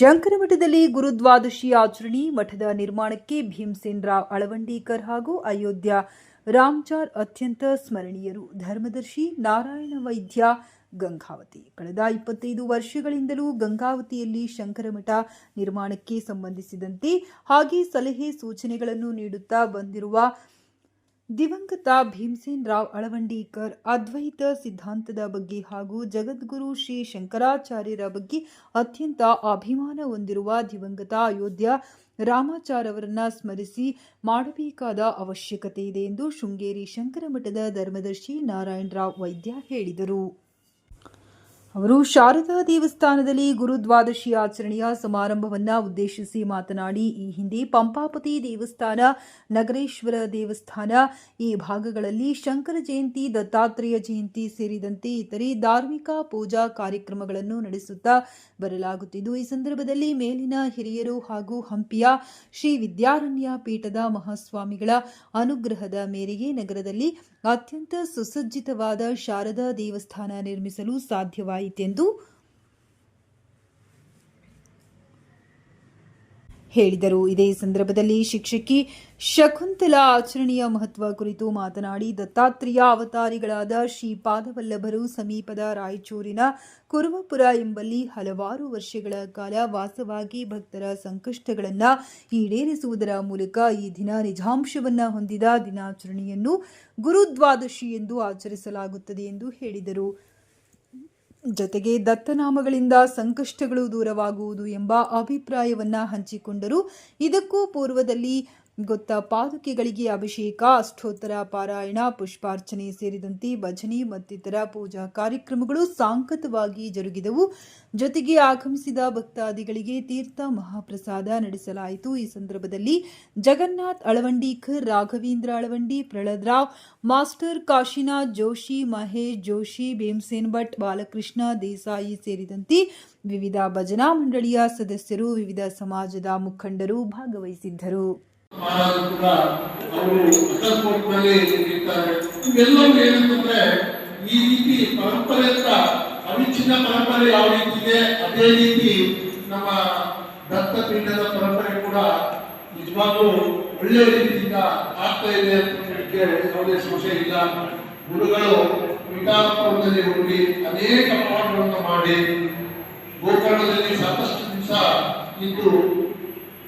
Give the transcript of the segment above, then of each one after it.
ಶಂಕರಮಠದಲ್ಲಿ ಗುರುದ್ವಾದಶಿ ಆಚರಣೆ, ಮಠದ ನಿರ್ಮಾಣಕ್ಕೆ ಭೀಮಸೇನ್ ರಾವ್ ಅಳವಂಡೀಕರ್ ಹಾಗೂ ಅಯೋಧ್ಯ ರಾಮ್ಚಾರ್ ಅತ್ಯಂತ ಸ್ಮರಣೀಯರು. ಧರ್ಮದರ್ಶಿ ನಾರಾಯಣ ವೈದ್ಯ ಗಂಗಾವತಿ. ಕಳೆದ ಇಪ್ಪತ್ತೈದು ವರ್ಷಗಳಿಂದಲೂ ಗಂಗಾವತಿಯಲ್ಲಿ ಶಂಕರಮಠ ನಿರ್ಮಾಣಕ್ಕೆ ಸಂಬಂಧಿಸಿದಂತೆ ಹಾಗೆ ಸಲಹೆ ಸೂಚನೆಗಳನ್ನು ನೀಡುತ್ತಾ ಬಂದಿರುವ ದಿವಂಗತ ಭೀಮಸೇನ್ ರಾವ್ ಅಳವಂಡೀಕರ್ ಅದ್ವೈತ ಸಿದ್ಧಾಂತದ ಬಗ್ಗೆ ಹಾಗೂ ಜಗದ್ಗುರು ಶ್ರೀ ಶಂಕರಾಚಾರ್ಯರ ಬಗ್ಗೆ ಅತ್ಯಂತ ಅಭಿಮಾನ ಹೊಂದಿರುವ ದಿವಂಗತ ಅಯೋಧ್ಯ ರಾಮಾಚಾರ್ ಅವರನ್ನ ಸ್ಮರಿಸಿ ಮಾಡಬೇಕಾದ ಅವಶ್ಯಕತೆ ಇದೆ ಎಂದು ಶೃಂಗೇರಿ ಶಂಕರಮಠದ ಧರ್ಮದರ್ಶಿ ನಾರಾಯಣರಾವ್ ವೈದ್ಯ ಹೇಳಿದರು. ಅವರು ಶಾರದಾ ದೇವಸ್ಥಾನದಲ್ಲಿ ಗುರುದ್ವಾದಶಿ ಆಚರಣೆಯ ಸಮಾರಂಭವನ್ನ ಉದ್ದೇಶಿಸಿ ಮಾತನಾಡಿ, ಈ ಹಿಂದೆ ಪಂಪಾಪತಿ ದೇವಸ್ಥಾನ, ನಗರೇಶ್ವರ ದೇವಸ್ಥಾನ, ಈ ಭಾಗಗಳಲ್ಲಿ ಶಂಕರ ಜಯಂತಿ, ದತ್ತಾತ್ರೇಯ ಜಯಂತಿ ಸೇರಿದಂತೆ ಇತರೆ ಧಾರ್ಮಿಕ ಪೂಜಾ ಕಾರ್ಯಕ್ರಮಗಳನ್ನು ನಡೆಸುತ್ತಾ ಬರಲಾಗುತ್ತಿದ್ದು, ಈ ಸಂದರ್ಭದಲ್ಲಿ ಮೇಲಿನ ಹಿರಿಯರು ಹಾಗೂ ಹಂಪಿಯ ಶ್ರೀ ವಿದ್ಯಾರಣ್ಯ ಪೀಠದ ಮಹಾಸ್ವಾಮಿಗಳ ಅನುಗ್ರಹದ ಮೇರೆಗೆ ನಗರದಲ್ಲಿ ಅತ್ಯಂತ ಸುಸಜ್ಜಿತವಾದ ಶಾರದಾ ದೇವಸ್ಥಾನ ನಿರ್ಮಿಸಲು ಸಾಧ್ಯವಾಯಿತೆಂದು ಹೇಳಿದರು. ಇದೇ ಸಂದರ್ಭದಲ್ಲಿ ಶಿಕ್ಷಕಿ ಶಕುಂತಲಾ ಆಚರಣೆಯ ಮಹತ್ವ ಕುರಿತು ಮಾತನಾಡಿ, ದತ್ತಾತ್ರೇಯ ಅವತಾರಿಗಳಾದ ಶ್ರೀ ಪಾದವಲ್ಲಭರು ಸಮೀಪದ ರಾಯಚೂರಿನ ಕುರುವಪುರ ಎಂಬಲ್ಲಿ ಹಲವಾರು ವರ್ಷಗಳ ಕಾಲ ವಾಸವಾಗಿ ಭಕ್ತರ ಸಂಕಷ್ಟಗಳನ್ನು ಈಡೇರಿಸುವುದರ ಮೂಲಕ ಈ ದಿನ ನಿಜಾಂಶವನ್ನು ಹೊಂದಿದ ದಿನಾಚರಣೆಯನ್ನು ಗುರುದ್ವಾದಶಿ ಎಂದು ಆಚರಿಸಲಾಗುತ್ತದೆ ಎಂದು ಹೇಳಿದರು. ಜೊತೆಗೆ ದತ್ತನಾಮಗಳಿಂದ ಸಂಕಷ್ಟಗಳು ದೂರವಾಗುವುದು ಎಂಬ ಅಭಿಪ್ರಾಯವನ್ನ ಹಂಚಿಕೊಂಡರು. ಇದಕ್ಕೂ ಪೂರ್ವದಲ್ಲಿ ಗೊತ್ತ ಪಾದುಕೆಗಳಿಗೆ ಅಭಿಷೇಕ ಅಷ್ಟೋತ್ತರ ಪಾರಾಯಣ, ಪುಷ್ಪಾರ್ಚನೆ ಸೇರಿದಂತೆ ಭಜನೆ ಮತ್ತಿತರ ಪೂಜಾ ಕಾರ್ಯಕ್ರಮಗಳು ಸಾಂಕತವಾಗಿ ಜರುಗಿದವು. ಜೊತೆಗೆ ಆಗಮಿಸಿದ ಭಕ್ತಾದಿಗಳಿಗೆ ತೀರ್ಥ ಮಹಾಪ್ರಸಾದ ನಡೆಸಲಾಯಿತು. ಈ ಸಂದರ್ಭದಲ್ಲಿ ಜಗನ್ನಾಥ್ ಅಳವಂಡೀಕರ್, ರಾಘವೇಂದ್ರ ಅಳವಂಡಿ ಪ್ರಳದ್ರಾವ್ ಮಾಸ್ಟರ್ ಕಾಶಿನಾಥ್ ಜೋಶಿ, ಮಹೇಶ್ ಜೋಶಿ, ಭೀಮಸೇನ್ ಭಟ್, ಬಾಲಕೃಷ್ಣ ದೇಸಾಯಿ ಸೇರಿದಂತೆ ವಿವಿಧ ಭಜನಾ ಮಂಡಳಿಯ ಸದಸ್ಯರು, ವಿವಿಧ ಸಮಾಜದ ಮುಖಂಡರು ಭಾಗವಹಿಸಿದ್ದರು. ಮಹಾರಾಜರು ಕೂಡ ಅವರು ಅಕಸ್ಮಾತ್ನಲ್ಲಿ ಇರ್ತಾರೆ ಇವೆಲ್ಲವೂ ಏನಂತಂದ್ರೆ ಈ ರೀತಿ ಪರಂಪರೆ ಅಂತ ಅವಿಚ್ಛಿನ್ನ ಪರಂಪರೆ ಯಾವ ರೀತಿ ಇದೆ, ಅದೇ ರೀತಿ ನಮ್ಮ ದತ್ತಪೀಠದ ಪರಂಪರೆ ಕೂಡ ನಿಜವಾಗ್ಲೂ ಒಳ್ಳೆಯ ರೀತಿಯಿಂದ ಆಗ್ತಾ ಇದೆ ಅಂತ ಹೇಳಲಿಕ್ಕೆ ಯಾವುದೇ ಸಂಶಯ ಇಲ್ಲ. ಗುರುಗಳು ಪೀಠಾಪುರದಲ್ಲಿ ಹೋಗಿ ಅನೇಕ ಪಾಠಗಳನ್ನು ಮಾಡಿ ಗೋಕರ್ಣದಲ್ಲಿ ಸಾಕಷ್ಟು ದಿವಸ ಇದ್ದು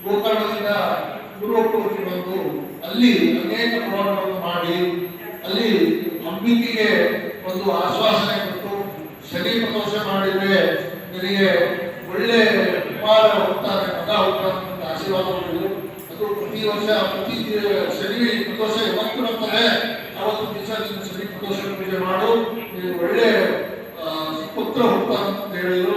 ಗೋಕರ್ಣದಿಂದ ಗುರುವಪ್ಪರಿಗೆ ಬಂದು ಅಲ್ಲಿ ಅನೇಕ ಪ್ರಮಾಣವನ್ನು ಮಾಡಿ, ಅಲ್ಲಿ ಅಂಬಿಕೆಗೆ ಒಂದು ಆಶ್ವಾಸನೆ ಕೊಟ್ಟು ಶನಿ ಪ್ರದೋಷ ಮಾಡಿದ್ರೆ ನಿನಗೆ ಒಳ್ಳೆ ಕುಮಾರ ಹೋಗ್ತಾನೆ ಮಗ ಹೋಗ್ತಾನೆ ಆಶೀರ್ವಾದ ಮಾಡಿದ್ರು ಅದು ಪ್ರತಿ ವರ್ಷ, ಪ್ರತಿ ಶನಿ ಪ್ರದೋಷ ಯಾವತ್ತು ಬರ್ತಾರೆ ಅವತ್ತು ದಿವಸ ನೀನು ಶನಿ ಪ್ರದೋಷ ಪೂಜೆ ಮಾಡು. ನೀನು ಒಳ್ಳೆ ಪುತ್ರ ಹೋಗ್ತಾನೆ ಅಂತ ಹೇಳಿದ್ರು.